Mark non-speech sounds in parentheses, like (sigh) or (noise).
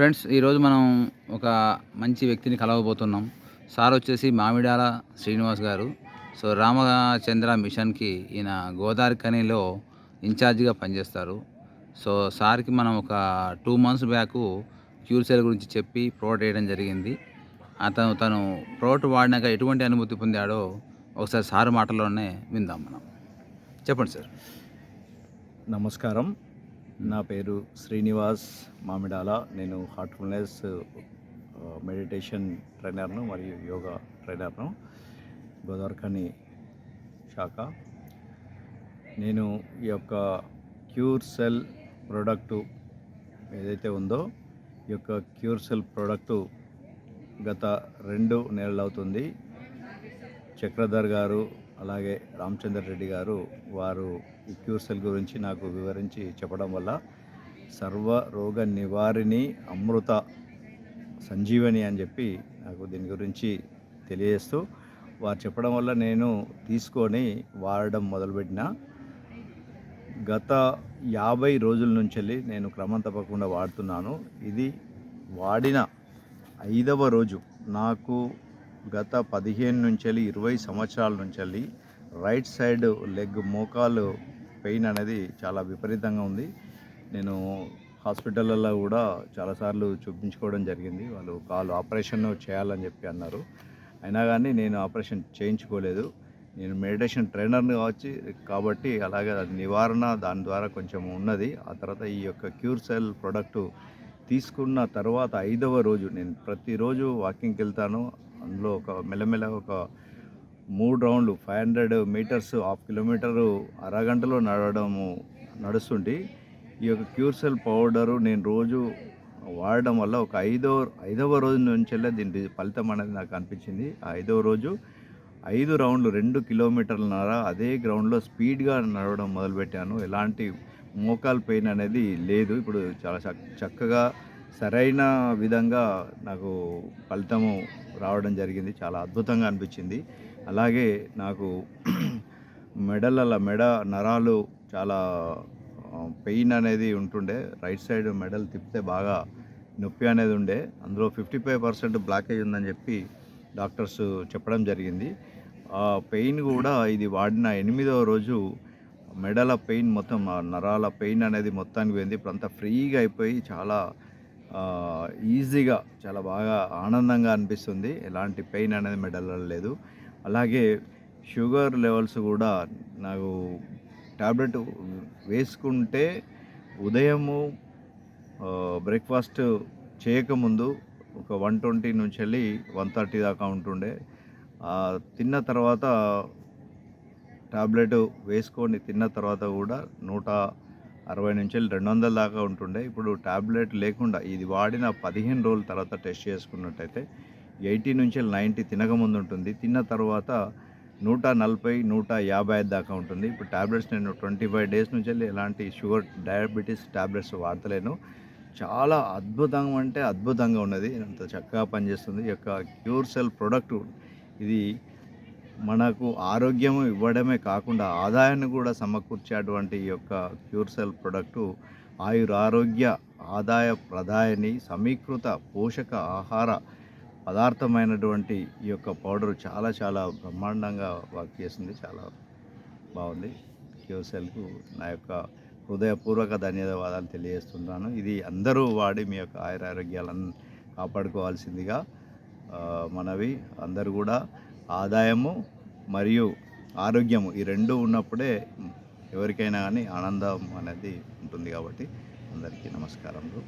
Friends ఈరోజు మనం ఒక మంచి వ్యక్తిని కలవబోతున్నాం. సార్ వచ్చేసి మామిడాల శ్రీనివాస్ గారు. సో రామచంద్ర మిషన్కి ఈయన గోదావరి ఖనిలో ఇన్ఛార్జిగా పనిచేస్తారు. సో సార్కి మనం ఒక two months back cure cell గురించి చెప్పి ప్రోడక్ట్ వేయడం జరిగింది. అతను తను ప్రోడక్ట్ వాడినాక ఎటువంటి అనుభూతి పొందాడో ఒకసారి సార్ మాటల్లోనే విందాం మనం. చెప్పండి సార్. నమస్కారం. నా పేరు శ్రీనివాస్ మామిడాల. నేను హార్ట్ఫుల్నెస్ మెడిటేషన్ ట్రైనర్ను మరియు యోగా ట్రైనర్ను గోదావరిఖని శాఖ. నేను ఈ యొక్క క్యూర్ సెల్ ప్రోడక్టు ఏదైతే ఉందో ఈ యొక్క క్యూర్ సెల్ ప్రోడక్టు గత రెండు నెలలు అవుతుంది. చక్రధర్ గారు అలాగే రామచంద్ర రెడ్డి గారు వారు ఈ క్యూర్ సెల్ గురించి నాకు వివరించి చెప్పడం వల్ల సర్వ రోగ నివారిణి అమృత సంజీవని అని చెప్పి నాకు దీని గురించి తెలియజేస్తూ వారు చెప్పడం వల్ల నేను తీసుకొని వాడడం మొదలుపెట్టిన. గత యాభై రోజుల నుంచి నేను క్రమం తప్పకుండా వాడుతున్నాను. ఇది వాడిన ఐదవ రోజు. నాకు గత పదిహేను నుంచి ఇరవై సంవత్సరాల నుంచి రైట్ సైడ్ లెగ్ మోకాలు పెయిన్ అనేది చాలా విపరీతంగా ఉంది. నేను హాస్పిటల్లో కూడా చాలాసార్లు చూపించుకోవడం జరిగింది. వాళ్ళు కాలు ఆపరేషన్ చేయాలని చెప్పి అన్నారు. అయినా కానీ నేను ఆపరేషన్ చేయించుకోలేదు. నేను మెడిటేషన్ ట్రైనర్ని కావచ్చు కాబట్టి అలాగే అది నివారణ దాని ద్వారా కొంచెం ఉన్నది. ఆ తర్వాత ఈ యొక్క క్యూర్ సెల్ ప్రోడక్టు తీసుకున్న తర్వాత ఐదవ రోజు నేను ప్రతిరోజు వాకింగ్కి వెళ్తాను. అందులో ఒక మెల్లమెల్ల ఒక మూడు రౌండ్లు five hundred metres half kilometre అరగంటలో నడవడము నడుస్తుంటే ఈ యొక్క క్యూర్సెల్ పౌడరు నేను రోజు వాడడం వల్ల ఒక ఐదో ఐదవ రోజు నుంచెల్లా దీని ఫలితం అనేది నాకు అనిపించింది. ఆ ఐదవ రోజు ఐదు రౌండ్లు రెండు కిలోమీటర్లన్నర అదే గ్రౌండ్లో స్పీడ్గా నడవడం మొదలుపెట్టాను. ఎలాంటి మోకాల్ పెయిన్ అనేది లేదు. ఇప్పుడు చాలా చక్కగా సరైన విధంగా నాకు ఫలితము రావడం జరిగింది. చాలా అద్భుతంగా అనిపించింది. అలాగే నాకు (clears throat) మెడల మెడ నరాలు చాలా పెయిన్ అనేది ఉంటుండే. రైట్ సైడ్ మెడల్ తిప్పితే బాగా నొప్పి అనేది ఉండే. అందులో ఫిఫ్టీ ఫైవ్ పర్సెంట్ బ్లాకేజ్ ఉందని చెప్పి డాక్టర్స్ చెప్పడం జరిగింది. ఆ పెయిన్ కూడా ఇది వాడిన ఎనిమిదవ రోజు మెడల పెయిన్ మొత్తం ఆ నరాల పెయిన్ అనేది మొత్తానికి పోయింది. ఇప్పుడు అంతా ఫ్రీగా అయిపోయి చాలా ఈజీగా చాలా బాగా ఆనందంగా అనిపిస్తుంది. ఎలాంటి పెయిన్ అనేది మెడల్లో లేదు అలాగే షుగర్ లెవెల్స్ కూడా నాకు ట్యాబ్లెట్ వేసుకుంటే ఉదయము బ్రేక్ఫాస్ట్ చేయకముందు ఒక వన్ ట్వంటీ నుంచి వెళ్ళి వన్ థర్టీ దాకా ఉంటుండే. తిన్న తర్వాత ట్యాబ్లెట్ వేసుకొని తిన్న తర్వాత కూడా నూట అరవై నుంచి రెండు వందల దాకా ఉంటుండే. ఇప్పుడు టాబ్లెట్ లేకుండా ఇది వాడిన పదిహేను రోజుల తర్వాత టెస్ట్ చేసుకున్నట్టయితే ఎయిటీ నుంచి నైంటీ తినకముందు ఉంటుంది తిన్న తర్వాత నూట నలభై నూట యాభై ఐదు దాకా ఉంటుంది. ఇప్పుడు టాబ్లెట్స్ నేను ట్వంటీ ఫైవ్ డేస్ నుంచి వెళ్ళి ఎలాంటి షుగర్ డయాబెటీస్ టాబ్లెట్స్ వాడతలేను. చాలా అద్భుతంగా అంటే అద్భుతంగా ఉన్నది. అంత చక్కగా పనిచేస్తుంది. ఈ యొక్క క్యూర్ సెల్ ప్రోడక్ట్ ఇది మనకు ఆరోగ్యం ఇవ్వడమే కాకుండా ఆదాయాన్ని కూడా సమకూర్చేటువంటి ఈ యొక్క క్యూర్ సెల్ ప్రోడక్టు ఆయుర ఆరోగ్య ఆదాయ ప్రదాయని సమీకృత పోషక ఆహార పదార్థమైనటువంటి ఈ యొక్క పౌడర్ చాలా చాలా బ్రహ్మాండంగా వర్క్ చేసింది. చాలా బాగుంది. క్యూర్ సెల్కు నా యొక్క హృదయపూర్వక ధన్యవాదాలు తెలియజేస్తున్నాను. ఇది అందరూ వాడి మీ యొక్క ఆయుర ఆరోగ్యాలను కాపాడుకోవాల్సిందిగా మనవి అందరూ కూడా ఆదాయము మరియు ఆరోగ్యము ఈ రెండు ఉన్నప్పుడే ఎవరికైనా కానీ ఆనందం అనేది ఉంటుంది కాబట్టి అందరికీ నమస్కారములు.